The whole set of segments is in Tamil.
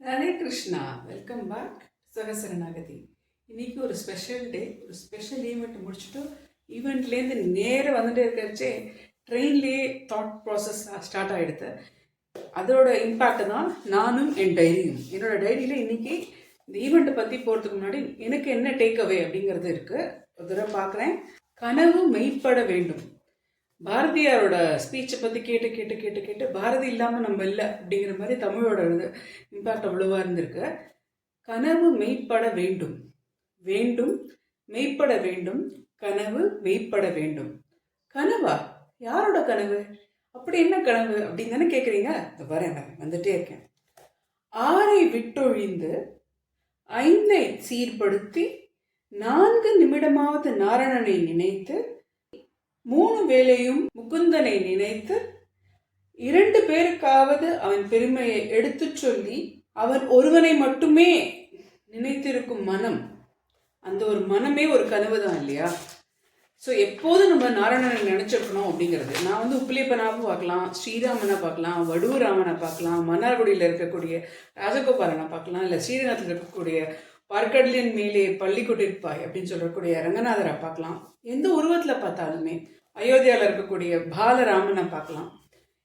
ஹரே கிருஷ்ணா வெல்கம் பேக் சகசரநாகதி இன்றைக்கி ஒரு ஸ்பெஷல் டே ஒரு ஸ்பெஷல் ஈவெண்ட் முடிச்சுட்டு ஈவெண்ட்லேருந்து நேராக வந்துட்டே இருக்கிறச்சே ட்ரெயின்லேயே தாட் ப்ராசஸ் ஸ்டார்ட் ஆகிடுது அதோட இம்பேக்ட் தான் நானும் என் டைரியும் என்னோட டைரியில் இன்னைக்கு இந்த ஈவெண்ட்டை பற்றி போகிறதுக்கு முன்னாடி எனக்கு என்ன டேக் அவே அப்படிங்கிறது இருக்குது ஒரு தடவை பார்க்குறேன். கனவு மெய்ப்பட வேண்டும். பாரதியாரோட ஸ்பீச்சை பற்றி கேட்டு கேட்டு கேட்டு கேட்டு பாரதி இல்லாமல் நம்ம இல்லை அப்படிங்கிற மாதிரி தமிழோட இம்பேக்ட் அவ்வளோவா இருந்திருக்கு. கனவு மெய்ப்பட வேண்டும். வேண்டும் மெய்ப்பட வேண்டும். கனவு மெய்ப்பட வேண்டும். கனவா? யாரோட கனவு? அப்படி என்ன கனவு? அப்படின்னு தானே கேட்குறீங்க வரேன் வரேன் வந்துட்டே இருக்கேன். ஆறை விட்டொழிந்து ஐந்தை சீர்படுத்தி நான்கு நிமிடமாவது நாரணனை நினைத்து மூணு வேளையும் முகுந்தனை நினைத்து இரண்டு பேருக்காவது அவன் பெருமையை எடுத்துச் சொல்லி அவன் ஒருவனை மட்டுமே நினைத்திருக்கும் மனம். அந்த ஒரு மனமே ஒரு கனவு தான் இல்லையா? ஸோ எப்போதும் நம்ம நாராயணனை நினச்சிருக்கணும் அப்படிங்கிறது. நான் வந்து உப்பிலியப்பனாகவும் பார்க்கலாம் ஸ்ரீராமனை பார்க்கலாம் வடுவராமனை பார்க்கலாம் மன்னார்குடியில் இருக்கக்கூடிய ராஜகோபாலனை பார்க்கலாம் இல்லை ஸ்ரீரங்கத்தில் இருக்கக்கூடிய பற்கடலின் மேலே பள்ளி கொண்டிருப்பாய் அப்படின்னு சொல்லக்கூடிய ரங்கநாதரை பார்க்கலாம். எந்த உருவத்தில் பார்த்தாலுமே அயோத்தியாவில் இருக்கக்கூடிய பாலராமனை பார்க்கலாம்.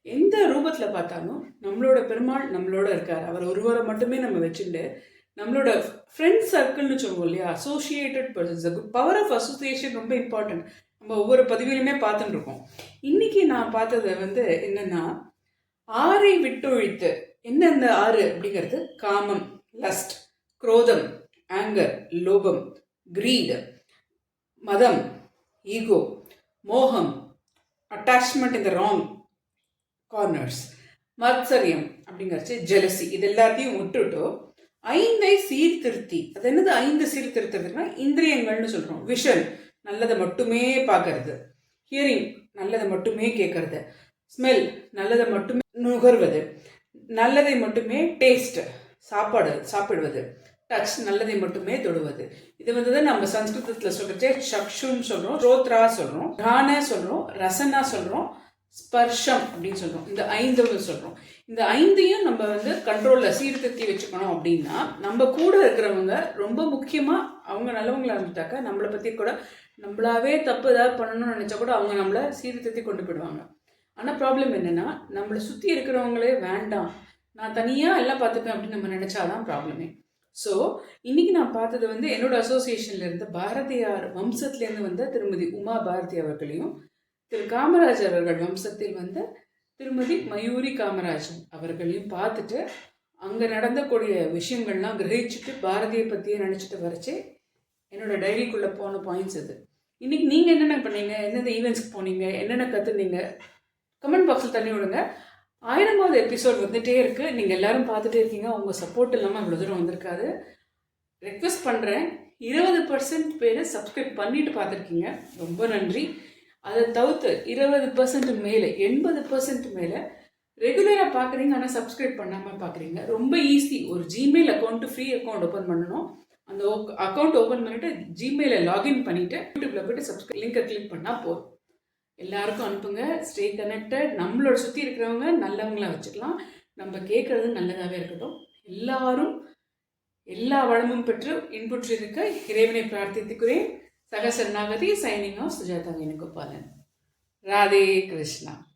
எந்த ரூபத்தில் பார்த்தாலும் நம்மளோட பெருமாள் நம்மளோட இருக்கார். அவர் ஒருவரை மட்டுமே நம்ம வச்சுட்டு நம்மளோட ஃப்ரெண்ட் சர்க்கிள்னு சொல்லுவோம் இல்லையா? Associated persons power of association ரொம்ப இம்பார்ட்டன்ட் நம்ம ஒவ்வொரு பதிவிலுமே பார்த்துட்டு இருக்கோம். இன்னைக்கு நான் பார்த்தது வந்து என்னன்னா ஆறை விட்டொழித்து என்ன இந்த ஆறு அப்படிங்கிறது? காமம் லஸ்ட் குரோதம். ஆங்கர் லோபம் கிரீட் மதம் ஈகோ மோகம் அட்டாச்மெண்ட் இந்த ராங் கார்னர்ஸ் மத்சரியம் அப்படிங்கிறச்சு ஜெலசி இது எல்லாத்தையும் விட்டுட்டு ஐந்தை சீர்திருத்தி அது என்னது ஐந்து சீர்திருத்துறதுன்னா இந்திரியங்கள்னு சொல்கிறோம் விஷன் நல்லதை மட்டுமே பார்க்கறது ஹியரிங் நல்லதை மட்டுமே கேட்கறது ஸ்மெல் நல்லதை மட்டுமே நுகர்வது நல்லதை மட்டுமே டேஸ்ட் சாப்பாடு சாப்பிடுவது டச் நல்லதை மட்டுமே தொடுவது. இது வந்து நம்ம சம்ஸ்கிருதத்தில் சொல்கிறது சக்ஷுன்னு சொல்கிறோம் ஸ்ரோத்ரா சொல்கிறோம் கான சொல்கிறோம் ரசனா சொல்கிறோம் ஸ்பர்ஷம் அப்படின்னு சொல்கிறோம் இந்த ஐந்து சொல்கிறோம் இந்த ஐந்தையும் நம்ம வந்து கண்ட்ரோலில் சீர்திருத்தி வச்சுக்கணும் அப்படின்னா நம்ம கூட இருக்கிறவங்க ரொம்ப முக்கியமாக அவங்க நல்லவங்களா இருந்துட்டாக்கா நம்மளை பற்றி கூட நம்மளாவே தப்பு ஏதாவது பண்ணணும்னு நினச்சா கூட அவங்க நம்மளை சீர்திருத்தி கொண்டு போயிடுவாங்க. ஆனால் ப்ராப்ளம் என்னென்னா நம்மளை சுற்றி இருக்கிறவங்களே வேண்டாம். நான் தனியாக எல்லாம் பார்த்துப்பேன் அப்படின்னு நம்ம நினச்சாதான் ப்ராப்ளமே ஸோ இன்னைக்கு நான் பார்த்தது வந்து என்னோட அசோசியேஷன்ல இருந்த பாரதியார் வம்சத்துலேருந்து வந்த திருமதி உமா பாரதி அவர்களையும் திரு காமராஜர் அவர்கள் வம்சத்தில் வந்த திருமதி மயூரி காமராஜன் அவர்களையும் பார்த்துட்டு அங்கே நடந்தக்கூடிய விஷயங்கள்லாம் கிரகிச்சுட்டு பாரதியை பற்றியே நினச்சிட்டு வரைச்சே என்னோட டைரிக்குள்ளே போன பாயிண்ட்ஸ் இது. இன்றைக்கி நீங்கள் என்னென்ன பண்ணீங்க? எந்தெந்த ஈவெண்ட்ஸ்க்கு போனீங்க? என்னென்ன கற்றுனீங்க கமெண்ட் பாக்ஸில் தண்ணி விடுங்க. ஆயிரமாவது எபிசோட் வந்துட்டே இருக்குது நீங்கள் எல்லாரும் பார்த்துட்டே இருக்கீங்க. உங்கள் சப்போர்ட் இல்லாமல் இவ்வளோ தூரம் வந்திருக்காது. ரெக்வெஸ்ட் பண்ணுறேன் இருபது பர்சன்ட் பேர் சப்ஸ்கிரைப் பண்ணிட்டு பார்த்துருக்கீங்க. ரொம்ப நன்றி. அதை தவிர்த்து இருபது பர்சன்ட் மேலே எண்பது பர்சன்ட் மேலே ரெகுலராக பார்க்குறீங்க. ஆனால் சப்ஸ்கிரைப் பண்ணாமல் பார்க்குறீங்க. ரொம்ப ஈஸி ஒரு Gmail account free account open பண்ணணும். அந்த அக்கௌண்ட் ஓப்பன் பண்ணிவிட்டு ஜிமெயிலில் லாகின் பண்ணிவிட்டு யூடியூப்பில் போய்ட்டு சப்ஸ்கிரைப் லிங்கை கிளிக் பண்ணால் போதும். எல்லாருக்கும் அனுப்புங்க. ஸ்டே கனெக்டட் நம்மளோட சுற்றி இருக்கிறவங்க நல்லவங்களா வச்சுக்கலாம். நம்ம கேட்குறது நல்லதாகவே இருக்கட்டும். எல்லாரும் எல்லா வளமும் பெற்று இன்புற்றிருக்க இறைவனை பிரார்த்தித்துக்கிறேன். சகசரணாகதி signing off Sujatha Venugopalan Radhe Krishna.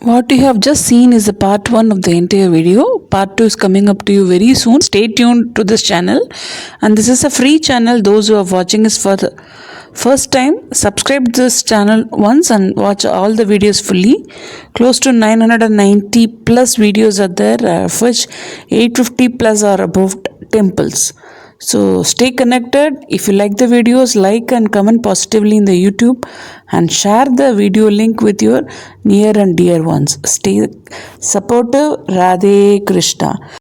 What you have just seen is the part 1 of the entire video. Part 2 is coming up to you very soon. Stay tuned to this channel. And this is a free channel. Those who are watching is for the first time. Subscribe this channel once and watch all the videos fully. Close to 990 plus videos are there, uh, of which 850 plus are about temples. So stay connected. If you like the videos, like and comment positively in the YouTube and share the video link with your near and dear ones. Stay supportive. Radhe Krishna.